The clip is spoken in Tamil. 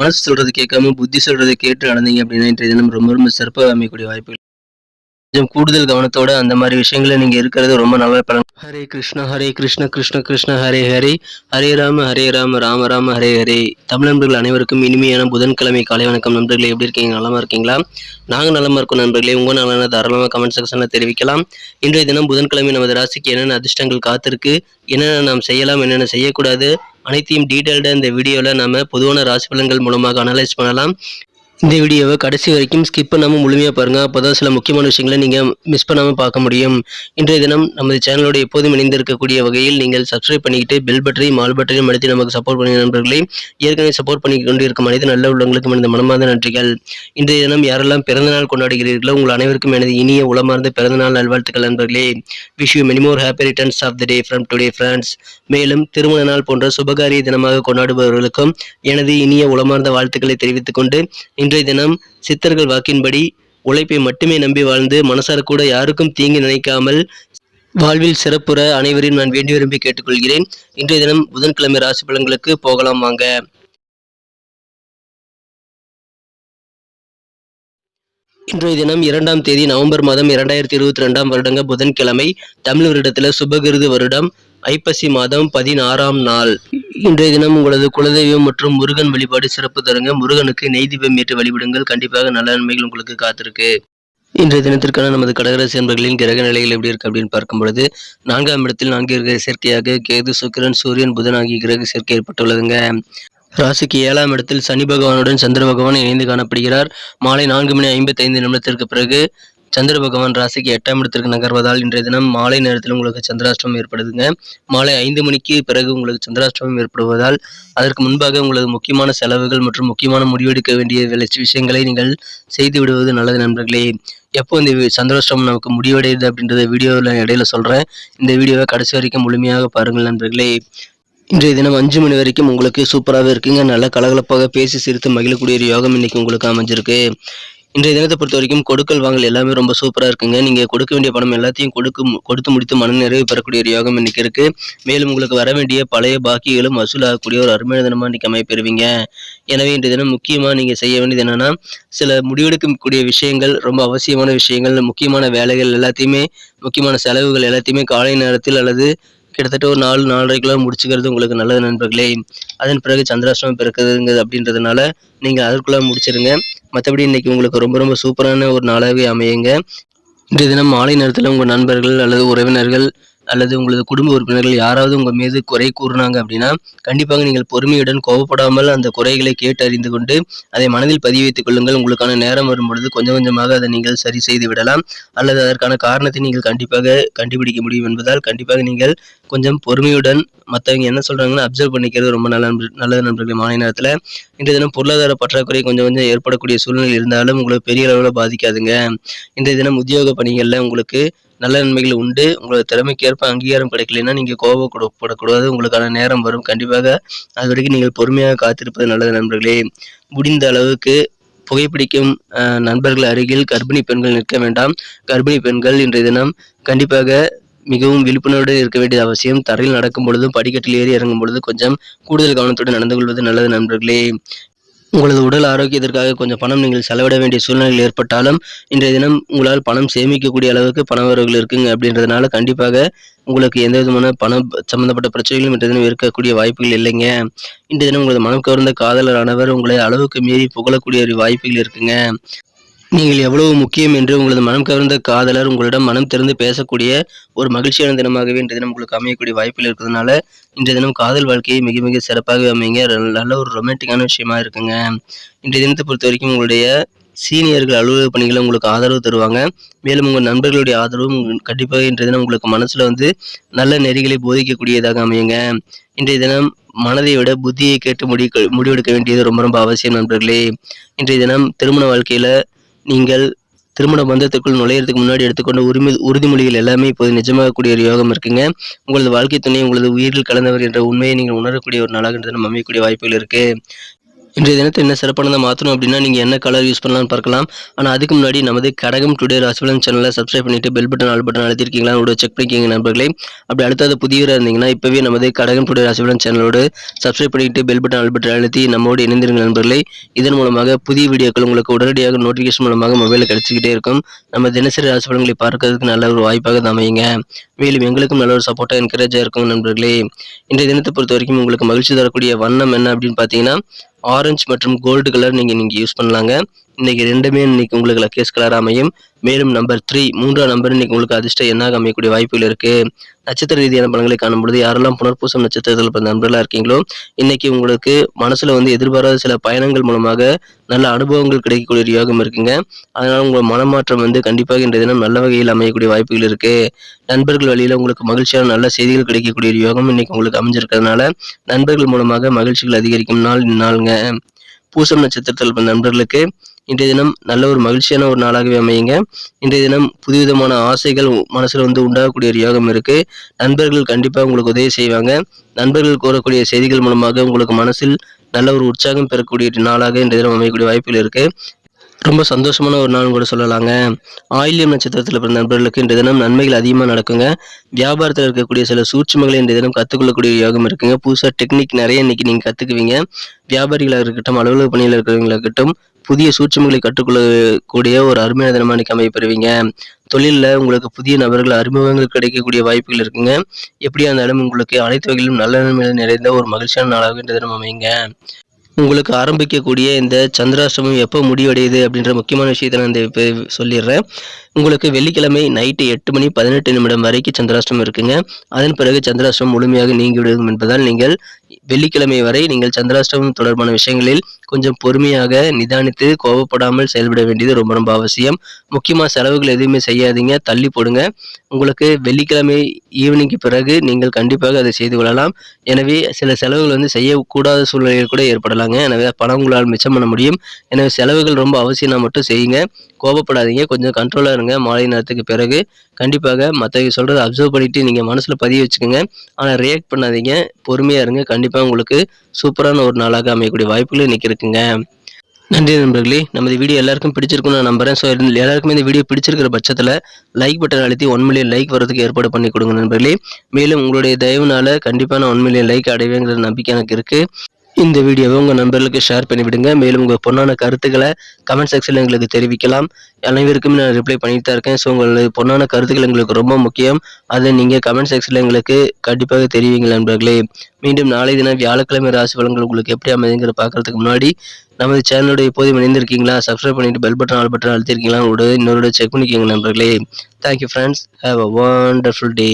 மனசு சொல்றது கேட்காம புத்தி சொல்றதை கேட்டு நடந்தீங்க அப்படின்னா இன்றைய தினம் ரொம்ப ரொம்ப சிறப்பாக அமையக்கூடிய வாய்ப்புகள். கொஞ்சம் கூடுதல் கவனத்தோட அந்த மாதிரி விஷயங்களை நீங்க இருக்கிறது ரொம்ப நல்ல பலன். ஹரே கிருஷ்ணா ஹரே கிருஷ்ண கிருஷ்ண கிருஷ்ண ஹரே ஹரே. ஹரே ராம ஹரே ராம ராம ராம ஹரே ஹரே. தமிழ் நண்பர்கள் அனைவருக்கும் இனிமையான புதன்கிழமை காலை வணக்கம். நண்பர்களே எப்படி இருக்கீங்க? நலமா இருக்கீங்களா? நாங்க நலமா இருக்கோம் நண்பர்களே. உங்க நலன தாராளமாக கமெண்ட் செக்ஷன்ல தெரிவிக்கலாம். இன்றைய தினம் புதன்கிழமை நமது ராசிக்கு என்னென்ன அதிர்ஷ்டங்கள் காத்திருக்கு என்னென்ன நாம் செய்யலாம் என்னென்ன செய்யக்கூடாது அனைத்தையும் டீட்டெயில்டாக இந்த வீடியோவில் நம்ம பொதுவான ராசி பலன்கள் மூலமாக அனலைஸ் பண்ணலாம். இந்த வீடியோவை கடைசி வரைக்கும் ஸ்கிப் பண்ணாமல் முழுமையாக பாருங்கள் அப்போ தான் சில முக்கியமான விஷயங்களை நீங்கள் மிஸ் பண்ணாமல் பார்க்க முடியும். இன்றைய தினம் நமது சேனலோட எப்போதும் இணைந்திருக்கக்கூடிய வகையில் நீங்கள் சப்ஸ்கிரைப் பண்ணிக்கிட்டு பெல் பட்டனையும் மால் பட்டனையும் அழுத்தி நமக்கு சப்போர்ட் பண்ணி நண்பர்களே. ஏற்கனவே சப்போர்ட் பண்ணி கொண்டு இருக்கும் அனைத்து நல்ல உள்ளவங்களுக்கும் எனது மனமார்ந்த நன்றிகள். இன்றைய தினம் யாரெல்லாம் பிறந்தநாள் கொண்டாடுகிறீர்களோ உங்கள் அனைவருக்கும் எனது இனிய உளமார்ந்த பிறந்தநாள் நல்வாழ்த்துக்கள் நண்பர்களே. Wish you many more happy returns of the day from today friends மேலும் திருமண நாள் போன்ற சுபகாரிய தினமாக கொண்டாடுபவர்களுக்கும் எனது இனிய உளமார்ந்த வாழ்த்துக்களை தெரிவித்துக் கொண்டு இன்றைய தினம் சித்தர்கள் வாக்கின்படி உழைப்பை மட்டுமே நம்பி வாழ்ந்து மனசார கூட யாருக்கும் தீங்கு நினைக்காமல் வாழ்வில் சிறப்புற அனைவரையும் நான் வேண்டி விரும்பி கேட்டுக்கொள்கிறேன். இன்றைய தினம் புதன்கிழமை ராசி பலன்களுக்கு போகலாம் வாங்க. இன்றைய தினம் இரண்டாம் தேதி நவம்பர் மாதம் இரண்டாயிரத்தி இருபத்தி ரெண்டாம் வருடங்க புதன்கிழமை தமிழ் வருடத்தில் சுபகிருது வருடம் ஐப்பசி மாதம் பதினாறாம் நாள். இன்றைய தினம் உங்களது குலதெய்வம் மற்றும் முருகன் வழிபாடு சிறப்பு தருங்க. முருகனுக்கு நெய் தீபம் ஏற்று வழிபடுங்கள். கண்டிப்பாக நல்ல நன்மைகள் உங்களுக்கு காத்திருக்கு. இன்றைய தினத்திற்கான நமது கடகராசி அன்பர்களின் கிரக நிலைகள் எப்படி இருக்கு அப்படின்னு பார்க்கும் பொழுது நான்காம் இடத்தில் நான்கு கிரக சேர்க்கையாக கேது சுக்கிரன் சூரியன் புதன் ஆகிய கிரக சேர்க்கை ஏற்பட்டுள்ளதுங்க. ராசிக்கு ஏழாம் இடத்தில் சனி பகவானுடன் சந்திர பகவான் இணைந்து காணப்படுகிறார். மாலை நான்கு மணி ஐம்பத்தி ஐந்து நிமிடத்திற்கு பிறகு சந்திர பகவான் ராசிக்கு எட்டாம் இடத்திற்கு நகர்வதால் இன்றைய தினம் மாலை நேரத்தில் உங்களுக்கு சந்திராஷ்டமம் ஏற்படுதுங்க. மாலை ஐந்து மணிக்கு பிறகு உங்களுக்கு சந்திராஷ்டமம் ஏற்படுவதால் அதற்கு முன்பாக உங்களது முக்கியமான செலவுகள் மற்றும் முக்கியமான முடிவெடுக்க வேண்டிய விளைச்சி விஷயங்களை நீங்கள் செய்து விடுவது நல்லது நண்பர்களே. எப்போ இந்த வி- சந்திராஷ்டமம் நமக்கு முடிவடையுது அப்படின்றத வீடியோவில் இடையில சொல்கிறேன் இந்த வீடியோவை கடைசி வரைக்கும் முழுமையாக பாருங்கள் நண்பர்களே. இன்றைய தினம் அஞ்சு மணி வரைக்கும் உங்களுக்கு சூப்பராகவே இருக்குங்க. நல்லா கலகலப்பாக பேசி சிரித்து மகிழக்கூடிய ஒரு யோகம் இன்னைக்கு உங்களுக்கு அமைஞ்சிருக்கு. இன்றைய தினத்தை பொறுத்த வரைக்கும் கொடுக்கல் வாங்கல் எல்லாமே ரொம்ப சூப்பராக இருக்குங்க. நீங்கள் கொடுக்க வேண்டிய பணம் எல்லாத்தையும் கொடுக்க மு- கொடுத்து முடித்து மன நிறைவு பெறக்கூடிய ஒரு யோகம் இன்னைக்கு இருக்கு. மேலும் உங்களுக்கு வர வேண்டிய பழைய பாக்கிகளும் வசூலாகக்கூடிய ஒரு அருமையான தினமாக இன்னைக்கு அமைப்பெறுவீங்க எனவே இன்றைய தினம் முக்கியமாக நீங்கள் செய்ய வேண்டியது என்னன்னா சில முடிவெடுக்கக்கூடிய விஷயங்கள் ரொம்ப அவசியமான விஷயங்கள் முக்கியமான வேலைகள் எல்லாத்தையுமே முக்கியமான செலவுகள் எல்லாத்தையுமே காலை நேரத்தில் அல்லது கிட்டத்தட்ட ஒரு நாலு நாலரைக்குள்ள முடிச்சுக்கிறது உங்களுக்கு நல்லது நண்பர்களே. அதன் பிறகு சந்திராஷ்டமம் பிறக்குதுங்கிறது அப்படின்றதுனால நீங்கள் அதற்குள்ளே முடிச்சிருங்க. மற்றபடி இன்னைக்கு உங்களுக்கு ரொம்ப ரொம்ப சூப்பரான ஒரு நாளாகவே அமையுங்க. இன்றைய தினம் மாலை நேரத்தில் உங்கள் நண்பர்கள் அல்லது உறவினர்கள் அல்லது உங்களது குடும்ப உறுப்பினர்கள் யாராவது உங்கள் மீது குறை கூறினாங்க அப்படின்னா கண்டிப்பாக நீங்கள் பொறுமையுடன் கோபப்படாமல் அந்த குறைகளை கேட்டு அறிந்து கொண்டு அதை மனதில் பதிவு வைத்துக் கொள்ளுங்கள். உங்களுக்கான நேரம் வரும்பொழுது கொஞ்சம் கொஞ்சமாக அதை நீங்கள் சரி செய்து விடலாம். அல்லது அதற்கான காரணத்தை நீங்கள் கண்டிப்பாக கண்டுபிடிக்க முடியும் என்பதால் கண்டிப்பாக நீங்கள் கொஞ்சம் பொறுமையுடன் மற்றவங்க என்ன சொல்றாங்கன்னு அப்சர்வ் பண்ணிக்கிறது ரொம்ப நல்ல நல்லது நண்பர்கள். மாலை நேரத்தில் இன்றைய தினம் பொருளாதார பற்றாக்குறை கொஞ்சம் கொஞ்சம் ஏற்படக்கூடிய சூழ்நிலை இருந்தாலும் உங்களுக்கு பெரிய அளவில் பாதிக்காதுங்க. இன்றைய தினம் உத்தியோக பணிகளில் உங்களுக்கு நல்ல நன்மைகள் உண்டு. உங்களோட திறமைக்கேற்ப அங்கீகாரம் கிடைக்கலைன்னா நீங்கள் கோபப்படக்கூடாது உங்களுக்கான நேரம் வரும். கண்டிப்பாக அது வரைக்கும் நீங்கள் பொறுமையாக காத்திருப்பது நல்லது நண்பர்களே. முடிந்த அளவுக்கு புகைப்பிடிக்கும் நண்பர்கள் அருகில் கர்ப்பிணி பெண்கள் நிற்க வேண்டாம். கர்ப்பிணி பெண்கள் இன்றைய தினம் கண்டிப்பாக மிகவும் விழிப்புணர்வுடன் இருக்க வேண்டியது அவசியம். தரையில் நடக்கும் பொழுதும் படிக்கட்டில் ஏறி இறங்கும் பொழுது கொஞ்சம் கூடுதல் கவனத்துடன் நடந்து கொள்வது நல்லது நண்பர்களே. உங்களது உடல் ஆரோக்கியத்திற்காக கொஞ்சம் பணம் நீங்கள் செலவிட வேண்டிய சூழ்நிலைகள் ஏற்பட்டாலும் இன்றைய தினம் உங்களால் பணம் சேமிக்கக்கூடிய அளவுக்கு பணவரவுகள் இருக்குங்க அப்படின்றதுனால கண்டிப்பாக உங்களுக்கு எந்த விதமான பணம் சம்பந்தப்பட்ட பிரச்சனைகளும் இன்றைய தினம் இருக்கக்கூடிய வாய்ப்புகள் இல்லைங்க. இன்றைய தினம் உங்களது மனம் கவர்ந்த காதலரானவர் உங்களை அளவுக்கு மீறி புகழக்கூடிய ஒரு வாய்ப்புகள் இருக்குங்க. நீங்கள் எவ்வளவு முக்கியம் என்று உங்களது மனம் கவர்ந்த காதலர் உங்களிடம் மனம் திறந்து பேசக்கூடிய ஒரு மகிழ்ச்சியான தினமாகவே இன்றைய தினம் உங்களுக்கு அமையக்கூடிய வாய்ப்பில் இருக்கிறதுனால இன்றைய தினம் காதல் வாழ்க்கையை மிக மிக சிறப்பாக அமைங்க. நல்ல- நல்ல ஒரு ரொமான்டிக்கான விஷயமா இருக்குங்க. இன்றைய தினத்தை பொறுத்த வரைக்கும் உங்களுடைய சீனியர்கள் அலுவலக பணிகளை உங்களுக்கு ஆதரவு தருவாங்க. மேலும் உங்கள் நண்பர்களுடைய ஆதரவும் கண்டிப்பாக இன்றைய தினம் உங்களுக்கு மனசில் வந்து நல்ல நெறிகளை போதிக்கக்கூடியதாக அமையுங்க. இன்றைய தினம் மனதை விட புத்தியை கேட்டு முடி முடிவெடுக்க வேண்டியது ரொம்ப ரொம்ப அவசியம் நண்பர்களே. இன்றைய தினம் திருமண வாழ்க்கையில் நீங்கள் திருமண பந்தத்திற்குள் நுழையிறதுக்கு முன்னாடி எடுத்துக்கொண்ட உரிமை உறுதிமொழிகள் எல்லாமே இப்போது நிஜமாகக்கூடிய ஒரு யோகம் இருக்குங்க. உங்களது வாழ்க்கை துணை உங்களது உயிரில் கலந்தவர் என்ற உண்மையை நீங்கள் உணரக்கூடிய ஒரு நாளாக நம்ம தினம் அமையக்கூடிய வாய்ப்புகள் இருக்கு. இன்றைய தினத்தை என்ன சிறப்பானதாக மாற்றணும் அப்படின்னா நீங்கள் என்ன கலர் யூஸ் பண்ணலாம்னு பார்க்கலாம். ஆனால் அதுக்கு முன்னாடி நமது கடகம் டுடே ராசிபலன் சேனலை சப்ஸ்கிரைப் பண்ணிட்டு பெல் பட்டன் ஆல் பட்டன் அழுத்திருக்கீங்களா? உங்களோட செக் பண்ணிக்கிங்க நண்பர்களே. அப்படி அடுத்தது புதியவராக இருந்தீங்கன்னா இப்போவே நமது கடகம் டுடே ராசிபலன் சேனலோடு சப்ஸ்கிரைப் பண்ணிட்டு பெல் பட்டன் ஆல் பட்டன் அழுத்தி நம்மோடு இணைந்திருங்க நண்பர்களே. இதன் மூலமாக புதிய வீடியோக்கள் உங்களுக்கு உடனடியாக நோட்டிஃபிகேஷன் மூலமாக மொபைலில் கிடைச்சிக்கிட்டே இருக்கும். நம்ம தினசரி ராசிபலன்களை பார்க்கறதுக்கு நல்ல ஒரு வாய்ப்பாக தான் அமையுங்க. மேலும் எங்களுக்கும் நல்ல ஒரு சப்போர்ட்டாக என்கரேஜாக இருக்கும் நண்பர்களே. இன்றைய தினத்தை பொறுத்த வரைக்கும் உங்களுக்கு மகிழ்ச்சி தரக்கூடிய வண்ணம் என்ன அப்படின்னு பார்த்தீங்கன்னா ஆரஞ்சு மற்றும் கோல்டு கலர் நீங்கள் நீங்கள் யூஸ் பண்ணலாங்க. இன்னைக்கு ரெண்டுமே இன்னைக்கு உங்களுக்கு லக்கேஸ் கலர் அமையும். மேலும் நம்பர் த்ரீ மூன்றாம் நம்பர் இன்னைக்கு உங்களுக்கு அதிர்ஷ்ட எண்ணாக அமையக்கூடிய வாய்ப்புகள் இருக்கு. நட்சத்திர ரீதியான பலன்களை காணும்பொழுது யாரெல்லாம் புனர்பூசம் நட்சத்திரத்தில் பிறந்த நண்பர்களாக இருக்கீங்களோ இன்னைக்கு உங்களுக்கு மனசுல வந்து எதிர்பாராத சில பயணங்கள் மூலமாக நல்ல அனுபவங்கள் கிடைக்கக்கூடிய ஒரு யோகம் இருக்குங்க. அதனால உங்கள் மனமாற்றம் வந்து கண்டிப்பாக இன்றைய தினம் நல்ல வகையில் அமையக்கூடிய வாய்ப்புகள் இருக்கு. நண்பர்கள் வழியில உங்களுக்கு மகிழ்ச்சியான நல்ல செய்திகள் கிடைக்கக்கூடிய யோகம் இன்னைக்கு உங்களுக்கு அமைஞ்சிருக்கிறதுனால நண்பர்கள் மூலமாக மகிழ்ச்சிகள் அதிகரிக்கும் நாள் இந்நாளுங்க. பூசம் நட்சத்திரத்தில் பிறந்த நண்பர்களுக்கு இன்றைய தினம் நல்ல ஒரு மகிழ்ச்சியான ஒரு நாளாகவே அமையுங்க. இன்றைய தினம் புதுவிதமான ஆசைகள் மனசில் வந்து உண்டாகக்கூடிய ஒரு யோகம் இருக்கு. நண்பர்கள் கண்டிப்பாக உங்களுக்கு உதவி செய்வாங்க. நண்பர்கள் கூறக்கூடிய செய்திகள் மூலமாக உங்களுக்கு மனசில் நல்ல ஒரு உற்சாகம் பெறக்கூடிய ஒரு நாளாக இன்றைய தினம் அமையக்கூடிய வாய்ப்புகள் இருக்குது ரொம்ப சந்தோஷமான ஒரு நாள் கூட சொல்லலாங்க. ஆயில்யம் நட்சத்திரத்தில் பிறந்த நண்பர்களுக்கு இன்றைய தினம் நன்மைகள் அதிகமாக நடக்குங்க. வியாபாரத்தில் இருக்கக்கூடிய சில சூட்சுமங்களை இன்றைய தினம் கற்றுக்கொள்ளக்கூடிய யோகம் இருக்குங்க. புதுசாக டெக்னிக் நிறைய இன்னைக்கு நீங்கள் கற்றுக்குவீங்க வியாபாரிகளாக இருக்கட்டும் அலுவலக பணியில் இருக்கிறவங்களாக இருக்கட்டும் புதிய சூட்சமங்களை கற்றுக்கொள்ளக்கூடிய ஒரு அருமையான தினமாக இன்னைக்கு அமைய பெறுவீங்க தொழிலில் உங்களுக்கு புதிய நபர்கள் அறிமுகங்கள் கிடைக்கக்கூடிய வாய்ப்புகள் இருக்குங்க. எப்படியா இருந்தாலும் உங்களுக்கு அனைத்து வகையிலும் நல்ல நன்மைகள் நிறைந்த ஒரு மகிழ்ச்சியான நாளாக இந்த தினம் அமையுங்க. உங்களுக்கு ஆரம்பிக்கக்கூடிய இந்த சந்திராஷ்டமம் எப்போ முடிவடையுது அப்படின்ற முக்கியமான விஷயத்தை நான் இந்த இப்போ சொல்லிடுறேன். உங்களுக்கு வெள்ளிக்கிழமை நைட்டு எட்டு மணி பதினெட்டு நிமிடம் வரைக்கும் சந்திராஷ்டமம் இருக்குங்க. அதன் பிறகு சந்திராஷ்டமம் முழுமையாக நீங்கிவிடும் என்பதால் நீங்கள் வெள்ளிக்கிழமை வரை நீங்கள் சந்திராஷ்டமம் தொடர்பான விஷயங்களில் கொஞ்சம் பொறுமையாக நிதானித்து கோபப்படாமல் செயல்பட வேண்டியது ரொம்ப ரொம்ப அவசியம். முக்கியமாக செலவுகள் எதுவுமே செய்யாதீங்க. தள்ளி போடுங்க. உங்களுக்கு வெள்ளிக்கிழமை ஈவினிங்க்கு பிறகு நீங்கள் கண்டிப்பாக அதை செய்து கொள்ளலாம். எனவே சில செலவுகள் வந்து செய்யக்கூடாத சூழ்நிலைகள் கூட ஏற்படலாங்க. எனவே பணம் உங்களால் மிச்சம் பண்ண முடியும். எனவே செலவுகள் ரொம்ப அவசியம்னா மட்டும் செய்யுங்க. கோபப்படாதீங்க கொஞ்சம் கண்ட்ரோலாக இருங்க. மாலை நேரத்துக்கு பிறகு கண்டிப்பாக மற்றவங்க சொல்கிறத அப்சர்வ் பண்ணிட்டு நீங்கள் மனசில் பதிய வச்சுக்கோங்க. ஆனால் ரியாக்ட் பண்ணாதீங்க. பொறுமையாக இருங்க. கண்டிப்பாக உங்களுக்கு சூப்பரான ஒரு நாளாக அமையக்கூடிய வாய்ப்புகள் இன்னைக்கு இருக்குங்க நன்றி நண்பர்களே. நமது வீடியோ எல்லாருக்கும் பிடிச்சிருக்கும்னு நான் நம்புறேன். ஸோ எல்லாருக்குமே இந்த வீடியோ பிடிச்சிருக்கிற பட்சத்தில் லைக் பட்டன் அழுத்தி ஒன் மில்லியன் லைக் வரதுக்கு ஏற்பாடு பண்ணி கொடுங்க நண்பர்களே. மேலும் உங்களுடைய தயவுனால கண்டிப்பாக நான் ஒன் மில்லியன் லைக் அடைவேங்கிற நம்பிக்கை எனக்கு இருக்குது இந்த வீடியோவை உங்கள் நண்பர்களுக்கு ஷேர் பண்ணிவிடுங்க. மேலும் உங்கள் பொண்ணான கருத்துக்களை கமெண்ட் செக்ஷனில் எங்களுக்கு தெரிவிக்கலாம். அனைவருக்கும் நான் ரிப்ளை பண்ணிட்டு தான் இருக்கேன். ஸோ உங்களது பொண்ணான கருத்துக்கள் எங்களுக்கு ரொம்ப முக்கியம். அதை நீங்கள் கமெண்ட் செக்ஷனில் எங்களுக்கு கண்டிப்பாக தெரிவிங்க நண்பர்களே. மீண்டும் நாளை தினம் வியாழக்கிழமை ராசி பலன்கள் உங்களுக்கு எப்படி அமைதுங்கிற பார்க்கறதுக்கு முன்னாடி நமது சேனலோட எப்போதும் இணைந்திருக்கீங்களா? சப்ஸ்கிரைப் பண்ணிட்டு பெல் பட்டன் ஆல் பட்டன் அழுத்திருக்கீங்களா? உங்களோட இன்னொரு செக் பண்ணிக்கோங்க நண்பர்களே. Thank you friends have a wonderful day